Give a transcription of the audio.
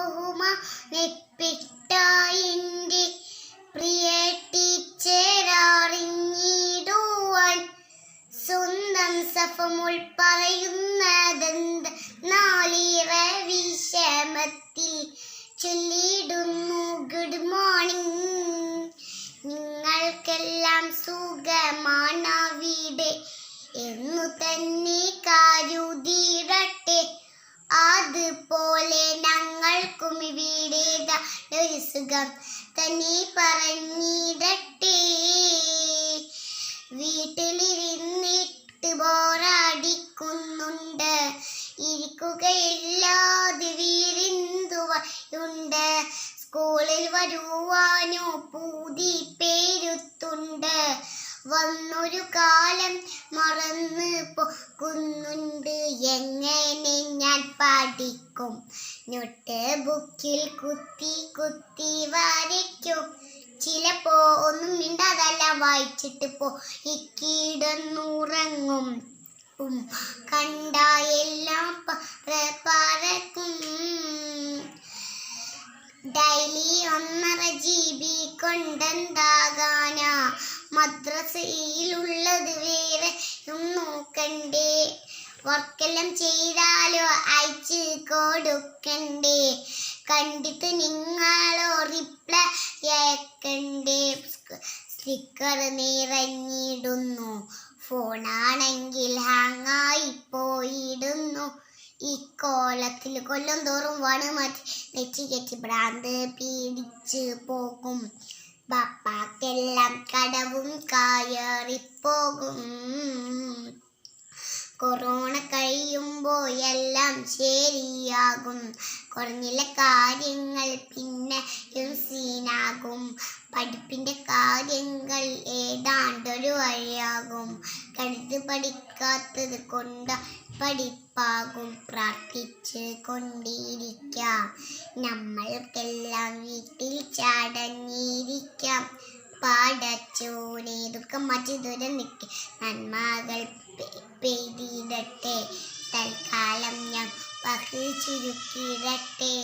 ബഹുമാനപ്പെട്ട നെപ്പിട്ടായി പ്രിയ ടീച്ചറിഞ്ഞിടുവാൻ സ്വന്തം സഫമുൾ പറയുന്നതെന്ത് നാളീറ വിഷമത്തിൽ ചൊല്ലിടുന്നു ഗുഡ് മോർണിംഗ് നിങ്ങൾക്കെല്ലാം സുഖമാണവിടെ എന്നു തന്നെ കരുതിയിടട്ടെ. അതുപോലെ ദാ ഒരു സുഖം തന്നെ പറഞ്ഞിടട്ടെ. വീട്ടിലിരുന്നിട്ട് ബോറടിക്കുന്നുണ്ട്. ഇരിക്കുകയില്ലാതെ വീരിന്തുവയുണ്ട്. സ്കൂളിൽ വരുവാനോ പൂതി പേരുത്തുണ്ട്. വന്നൊരു കാലം മറന്ന് പോകുന്നുണ്ട് എങ്ങനെ ഞാൻ പഠിക്കും? ഞൊട്ട് ബുക്കിൽ കുത്തി കുത്തി വരയ്ക്കും ചിലപ്പോ ഒന്നും മിണ്ടാതെല്ലാം വായിച്ചിട്ട് പോ. ഇക്കിടന്നുറങ്ങും കണ്ട എല്ലാം പറ- പറക്കും. ഡെയിലി ഒന്നര ജി ബി കൊണ്ടെന്താകാനാ? മദ്രസയിലുള്ളത് വേറെ നോക്കണ്ടേ. വർക്കെല്ലാം ചെയ്താലോ അയച്ച് കൊടുക്കണ്ടേ? കണ്ടിട്ട് നിങ്ങളോ റിപ്ലൈ അയക്കണ്ടേ? സ്റ്റിക്കർ നിറഞ്ഞിടുന്നു. ഫോണാണെങ്കിൽ ഹാങ്ങായി പോയിടുന്നു. ഈ കോലത്തിൽ കൊല്ലം തോറും വണ് മാറ്റി നെറ്റി കെച്ചി ഭ്രാന്ത് പീഡിച്ച് പോകും. ബാപ്പാക്കെല്ലാം കടവും കയറിപ്പോകും. ശരിയാകും. കുറഞ്ഞില്ല കാര്യങ്ങൾ പിന്നെ സീനാകും. പഠിപ്പിന്റെ കാര്യങ്ങൾ ഏതാണ്ടൊരു വഴിയാകും. കരുത് പഠിക്കാത്തത് കൊണ്ട് പഠിപ്പാകും. പ്രാർത്ഥിച്ച് കൊണ്ടിരിക്കാം. നമ്മൾക്കെല്ലാം വീട്ടിൽ ചടഞ്ഞിരിക്കാം പാടച്ചോനെ ദുഃഖം മാറ്റി ദൂരം നിൽക്കെ നന്മകൾ പെയ്തിടട്ടെ. തൽക്കാലം ചുരുക്കിടട്ടെ